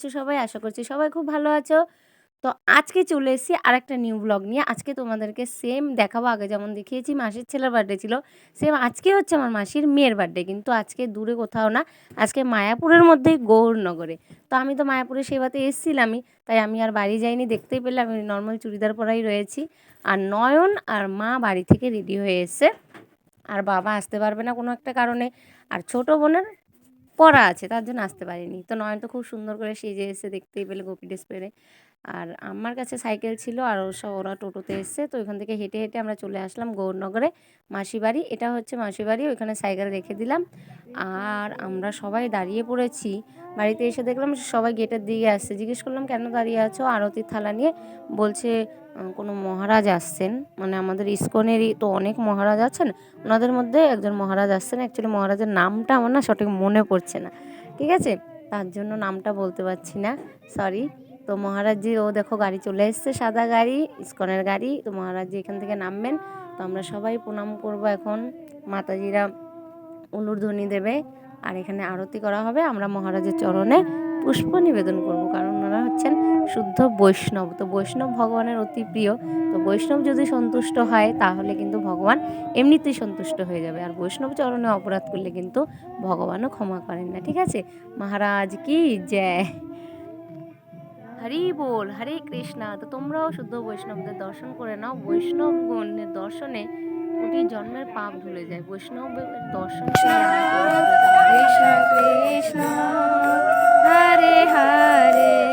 আছো সবাই? আশা করছি সবাই খুব ভালো আছো। তো আজকে চলে এসেছি আর একটা নিউ ব্লগ নিয়ে। আজকে তোমাদেরকে সেম দেখাবো। আগে যেমন দেখিয়েছি, মাসির ছেলের বার্থডে ছিল। সেম আজকে হচ্ছে আমার মাসির মেয়ের বার্থডে কিন্তু আজকে দূরে কোথাও না। আজকে মায়াপুরের মধ্যেই গৌরনগরে। তো আমি তো মায়াপুরে সেবাতে এসেছিলামই। তাই আমি আর বাড়ি যাইনি। দেখতেই পেলে আমি নর্মাল চুড়িদার পরাই রয়েছি। আর নয়ন আর মা বাড়ি থেকে রেডি হয়ে এসছে। আর বাবা আসতে পারবে না কোনো একটা কারণে। আর ছোট বোনের পড়া আছে, তার জন্য আসতে পারিনি। তো নয়ন তো খুব সুন্দর করে সেজে এসে দেখতেই পেলে গোপী ড্রেস পরে আর আমার কাছে সাইকেল ছিল আর সব ওরা টোটোতে এসছে, তো ওইখান থেকে হেঁটে হেঁটে আমরা চলে আসলাম গৌরনগরে, মাসিবাড়ি। এটা হচ্ছে মাসিবাড়ি, ওইখানে সাইকেল রেখে দিলাম। আর আমরা সবাই দাঁড়িয়ে পড়েছি বাড়িতে এসে দেখলাম সবাই গেটের দিকে আসছে। জিজ্ঞেস করলাম, কেন দাঁড়িয়ে আছো? আরতির থালা নিয়ে বলছে কোনো মহারাজ আসছেন। মানে আমাদের ইস্কনেরই তো অনেক মহারাজ আছেন। ওনাদের মধ্যে একজন মহারাজ আসছেন। অ্যাকচুয়ালি মহারাজের নামটা আমার না সঠিক মনে পড়ছে না। ঠিক আছে? তার জন্য নামটা বলতে পারছি না। সরি তো মহারাজজি, ও দেখো, গাড়ি চলে এসছে, সাদা গাড়ি, ইস্কনের গাড়ি। তো মহারাজজি এখান থেকে নামবেন। তো আমরা সবাই প্রণাম করব এখন। মাতাজিরা উলুধ্বনি দেবে। আর এখানে আরতি করা হবে। আমরা মহারাজের চরণে পুষ্প নিবেদন করব, কারণ ওনারা হচ্ছেন শুদ্ধ বৈষ্ণব। তো বৈষ্ণব ভগবানের অতি প্রিয়। তো বৈষ্ণব যদি সন্তুষ্ট হয়, তাহলে কিন্তু ভগবান এমনিতেই সন্তুষ্ট হয়ে যাবে। আর বৈষ্ণব চরণে অপরাধ করলে কিন্তু ভগবানও ক্ষমা করেন না, ঠিক আছে? মহারাজ কি জয়। হরি বল, হরে কৃষ্ণা। তো তোমরাও শুদ্ধ বৈষ্ণবদের দর্শন করে নাও। বৈষ্ণব দর্শনে কোটি জন্মের পাপ ধুলে যায়। বৈষ্ণবের দর্শন কৃষ্ণ কৃষ্ণ হরে হরে।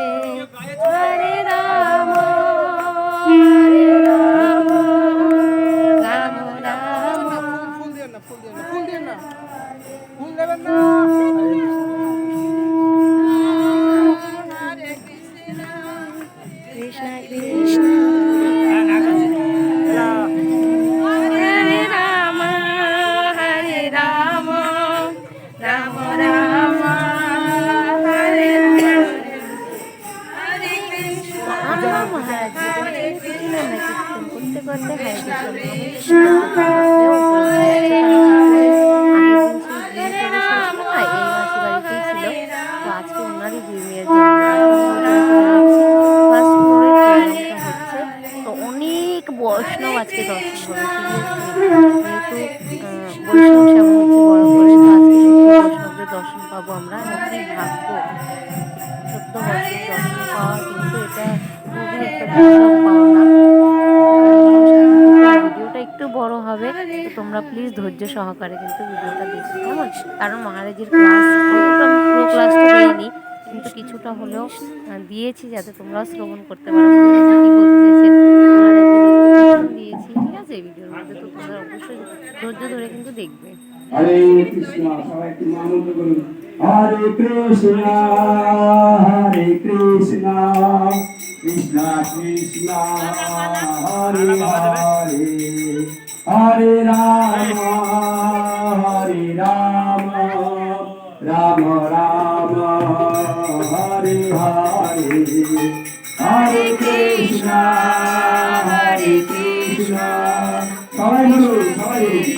কৃষ্ণ এই কারণ মহারাজের ক্লাস পুরো ক্লাসটা কিন্তু কিছুটা হলেও দিয়েছি যাতে তোমরাও শ্রবণ করতে পারো। দিয়েছি, ঠিক আছে অবশ্যই ধৈর্য ধরে কিন্তু দেখবে। হরে কৃষ্ণ হরে কৃষ্ণ কৃষ্ণ কৃষ্ণ, হরে হরে হরে রাম হরে রাম। রাম রাম হরে হরে হরে কৃষ্ণ হরে কৃষ্ণ। সবাই বলুন সবাই বলুন।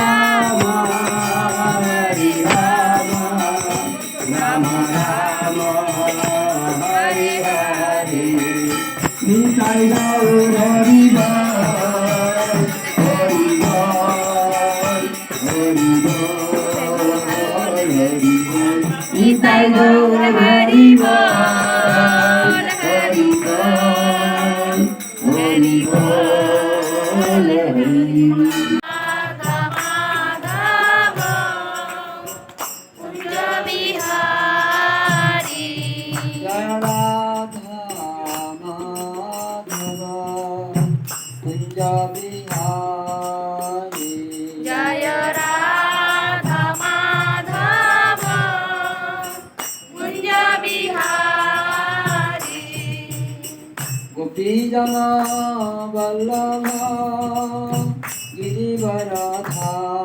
வல்லமா வல்லமா கிரிவராதா.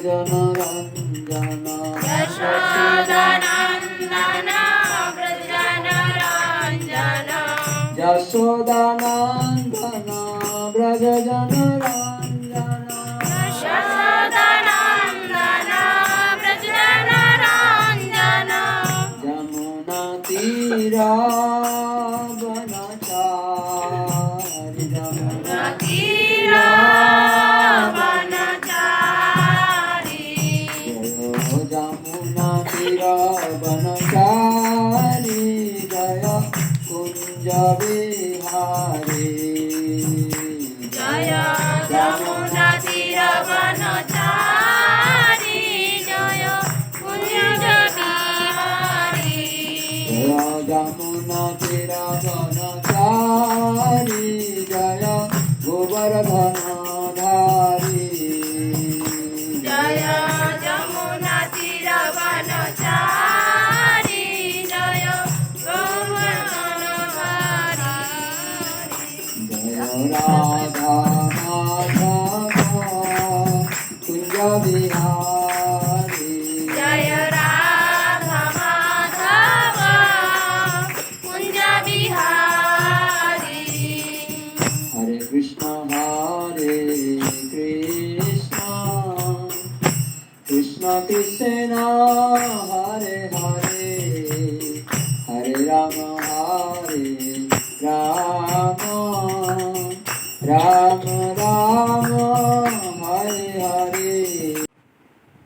ব্রজজন রঞ্জন যশোদানন্দন ব্রজন রঞ্জন যশোদানন্দন ব্রজজন রঞ্জন যশোদানন্দন ব্রজন রঞ্জন যমুনা তীরা কুঞ্জ রাধা মাধব কুঞ্জ বিহারী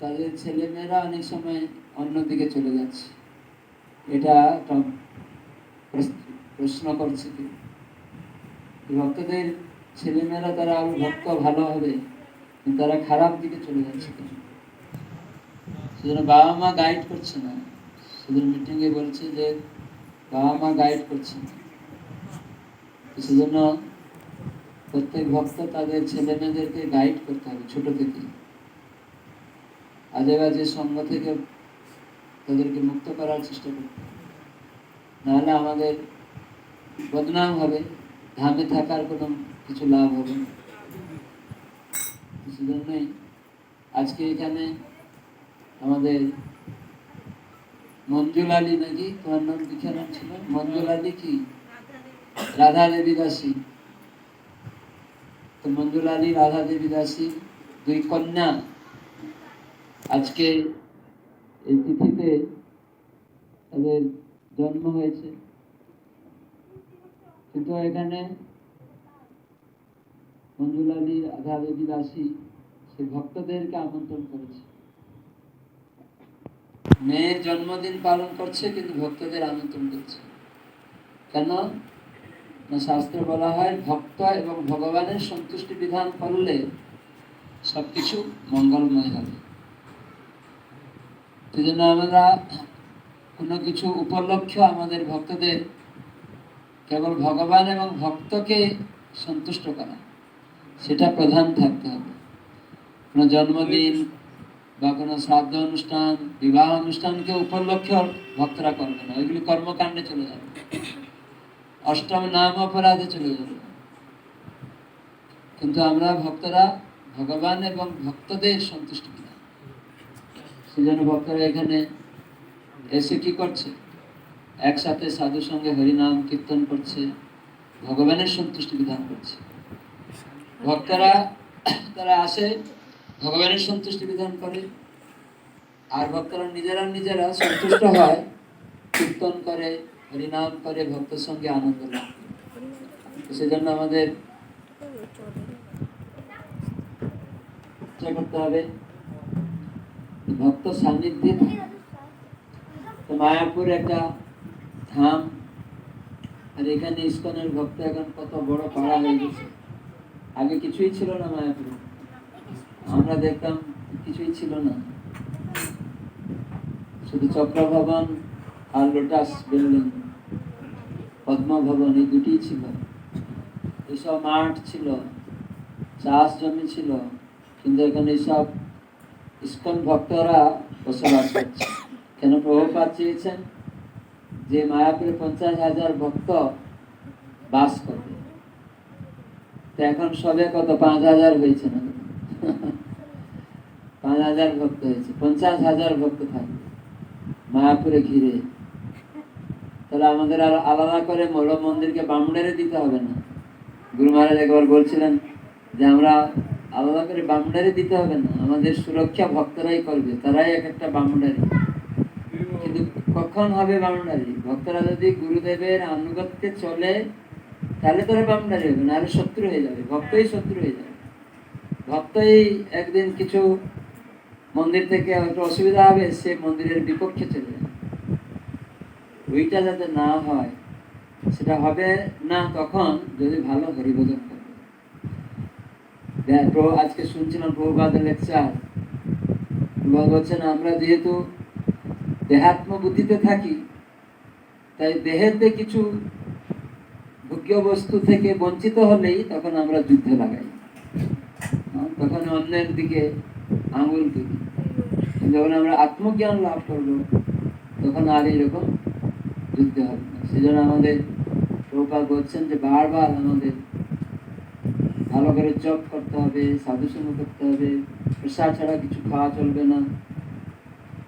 তাদের ছেলেমেয়েরা অনেক সময় অন্যদিকে চলে যাচ্ছে। এটা প্রশ্ন- করছে কি? ভক্তদের ছেলেমেয়েরা তারা আরও ভক্ত ভালো হবে তারা খারাপ দিকে চলে যাচ্ছে? সেজন্য বাবা মা গাইড করছে না। সেদিন মিটিং এ বলছে যে বাবা মা গাইড করছে না। সেজন্য প্রত্যেক ভক্ত তাদের ছেলে মেয়েদেরকে গাইড করতে হবে, ছোট থেকে। আজে বাজে সঙ্গ থেকে তাদেরকে মুক্ত করার চেষ্টা করতে নাহলে আমাদের বদনাম হবে ধামে থাকার কোনো কিছু লাভ হবে না। সেজন্যই আজকে এখানে আমাদের মঞ্জুল আলী নাকি, তোমার নাম লিখে নাম ছিল? মঞ্জুল আলী কি? রাধা দেবী দাসী। তো মঞ্জুল আলী, রাধা দেবী দাসী দুই কন্যা। আজকে এই তিথিতে তাদের জন্ম হয়েছে। কিন্তু এখানে মঞ্জুল আলী রাধা দেবী দাসী সে ভক্তদেরকে আমন্ত্রণ করেছে। মেয়ের জন্মদিন পালন করছে, কিন্তু ভক্তদের আমন্ত্রণ করছে কেন? না শাস্ত্রে বলা হয়, ভক্ত এবং ভগবানের সন্তুষ্টি বিধান করলে সবকিছু মঙ্গলময় হবে। সেই জন্য আমরা কোনো কিছু উপলক্ষ আমাদের ভক্তদের কেবল ভগবান এবং ভক্তকে সন্তুষ্ট করা। সেটা প্রধান থাকতে হবে। কোনো জন্মদিন বা কোনো শ্রাদ্ধ অনুষ্ঠান, বিবাহ অনুষ্ঠানকে উপলক্ষ ভক্তরা করবে না। ওইগুলি কর্মকাণ্ডে চলে যাবে। অষ্টম নাম অপরাধে চলে যাবে। কিন্তু আমরা ভক্তরা ভগবান এবং ভক্তদের সন্তুষ্ট সেজন্য ভক্তরা এখানে এসে কি করছে? একসাথে সাধুর সঙ্গে হরিনাম কীর্তন করছে, ভগবানের সন্তুষ্টি বিধান করছে। ভক্তরা, তারা আসে, ভগবানের সন্তুষ্টি বিধান করে। আর ভক্তরা নিজেরা নিজেরা সন্তুষ্ট হয়, কীর্তন করে, হরিনাম করে, ভক্তের সঙ্গে আনন্দ লাভ সেজন্য আমাদের করতে হবে। ভক্ত সান্নিধ্যে তো মায়াপুর একটা ধাম, আর এখানে ইস্কনের ভক্ত এখন কত বড় পাড়া হয়ে গেছে। আগে কিছুই ছিল না মায়াপুরে। আমরা দেখতাম কিছুই ছিল না। শুধু চক্র ভবন আর লোটাস বিল্ডিং পদ্ম ভবন এই দুটিই ছিল। এসব মাঠ ছিল, চাষ জমি ছিল, কিন্তু এখানে সব ইস্কন ভক্তরা বসবাস করছে। কেন প্রভুপাত চেয়েছেন? যে মায়াপুরে পঞ্চাশ হাজার ভক্ত বাস করবে এখন সবে কত? পাঁচ হাজার হয়েছে না? পাঁচ হাজার ভক্ত হয়েছে। পঞ্চাশ হাজার ভক্ত থাকবে মায়াপুরে ঘিরে। তাহলে আমাদের আর আলাদা করে মৌল মন্দিরকে বামুডারে দিতে হবে না। গুরু মহারাজ একবার বলছিলেন যে আমরা আলাদা করে বামুডারি দিতে হবে না। আমাদের সুরক্ষা ভক্তরাই করবে, তারাই এক একটা বামুডারি কিন্তু কখন হবে বামুডারি ভক্তরা যদি গুরুদেবের আনুগত্যে চলে, তাহলে তোরা বামুডারি হবে, নাহলে শত্রু হয়ে যাবে। ভক্তই শত্রু হয়ে যাবে। ভক্তই একদিন কিছু মন্দির থেকে একটু অসুবিধা হবে, সে মন্দিরের বিপক্ষে চলে যাবে। ওইটা যাতে না হয়, সেটা হবে না তখন যদি ভালো হরিভজন আজকে শুনছিলাম প্রভুপাদের লেকচার প্রভুপাদ বলছেন আমরা যেহেতু দেহাত্ম বুদ্ধিতে থাকি তাই দেহেতে কিছু ভোগ্য বস্তু থেকে বঞ্চিত হলেই তখন আমরা যুদ্ধে লাগাই। হ্যাঁ, তখন অন্যের দিকে আঙুল তুলি যখন আমরা আত্মজ্ঞান লাভ করব তখন আর এইরকম যুদ্ধ হবে না। সেজন্য আমাদের প্রভুপাল বলছেন যে বারবার আমাদের ভালো করে জব করতে হবে, সাধুসঙ্গ করতে হবে, প্রসাদ ছাড়া কিছু খাওয়া চলবে না।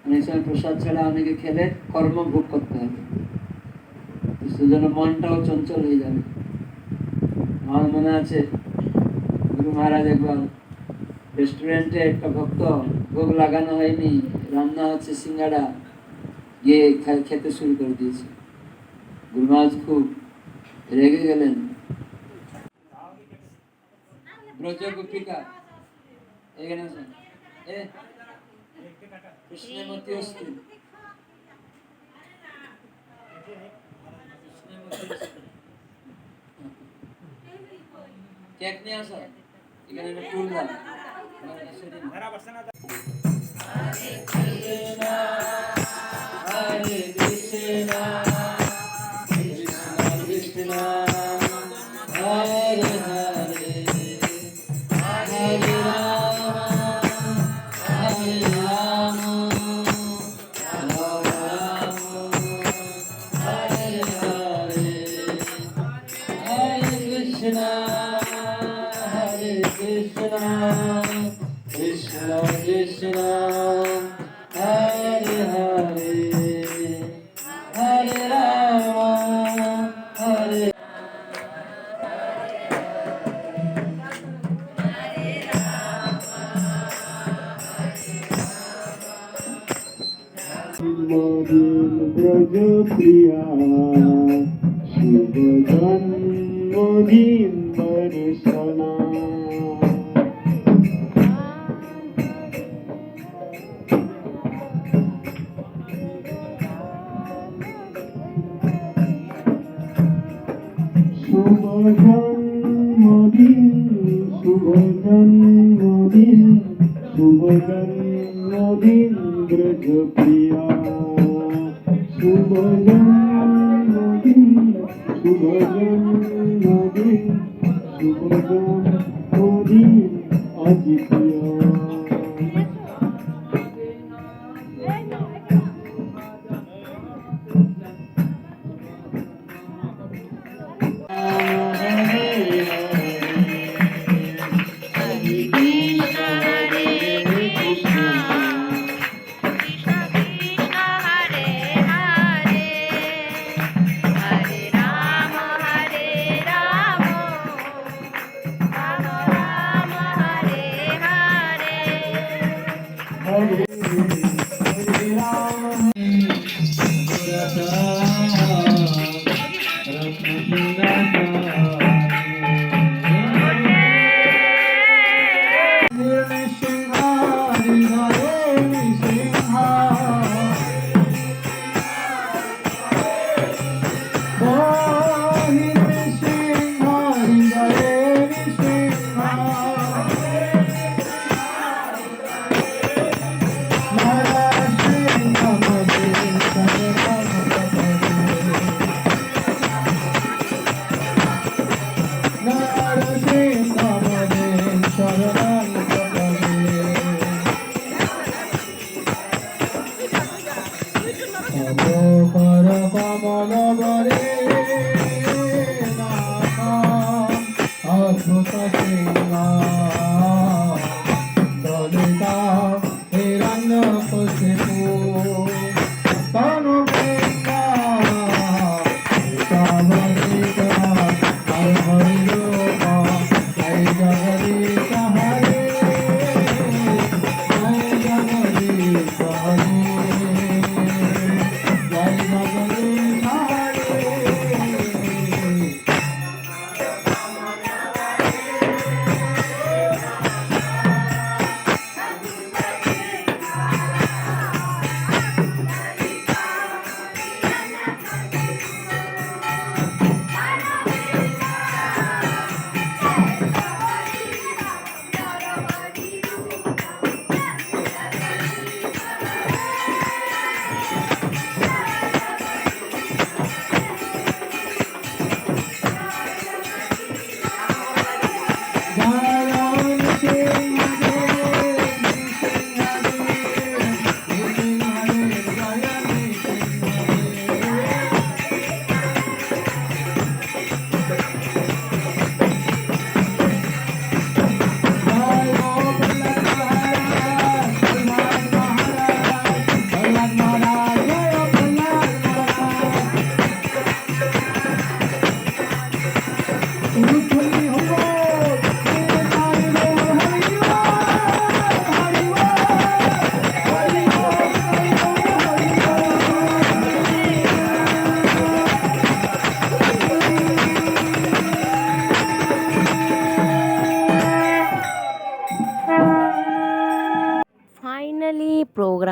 অনেক সময় প্রসাদ ছাড়া অনেকে খেলে কর্ম ভোগ করতে হবে। সেজন্য মনটাও চঞ্চল হয়ে যাবে। আমার মনে আছে, গুরু মহারাজ একবার রেস্টুরেন্টে একটা ভক্ত, ভোগ লাগানো হয়নি, রান্না হচ্ছে সিঙ্গাড়া গিয়ে খেতে শুরু করে দিয়েছে। গুরু মহারাজ খুব রেগে গেলেন। ব্রজ গোপিকা এখানে আসুন। এ কৃষ্ণমতি অস্তু। কেক নিয়ে আসো। এখানে শুভ জন্মদিন শুভ জন্মদিন শুভ জন্মদিন ব্রজ শুভ জন্মদিন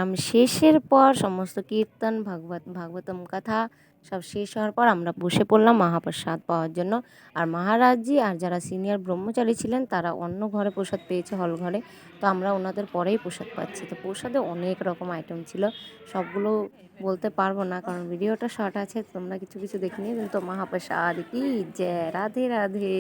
প্রোগ্রাম শেষের পর সমস্ত কীর্তন, ভাগবত, ভাগবতম কথা সব শেষ হওয়ার পর আমরা বসে পড়লাম মহাপ্রসাদ পাওয়ার জন্য। আর মহারাজজি আর যারা সিনিয়র ব্রহ্মচারী ছিলেন তারা অন্য ঘরে প্রসাদ পেয়েছে হল ঘরে। তো আমরা ওনাদের পরেই প্রসাদ পাচ্ছি। তো প্রসাদে অনেক রকম আইটেম ছিল। সবগুলো বলতে পারব না কারণ ভিডিওটা শর্ট আছে, তোমরা কিছু কিছু দেখে নিও। কিন্তু মহাপ্রসাদ কি? জয় রাধে রাধে।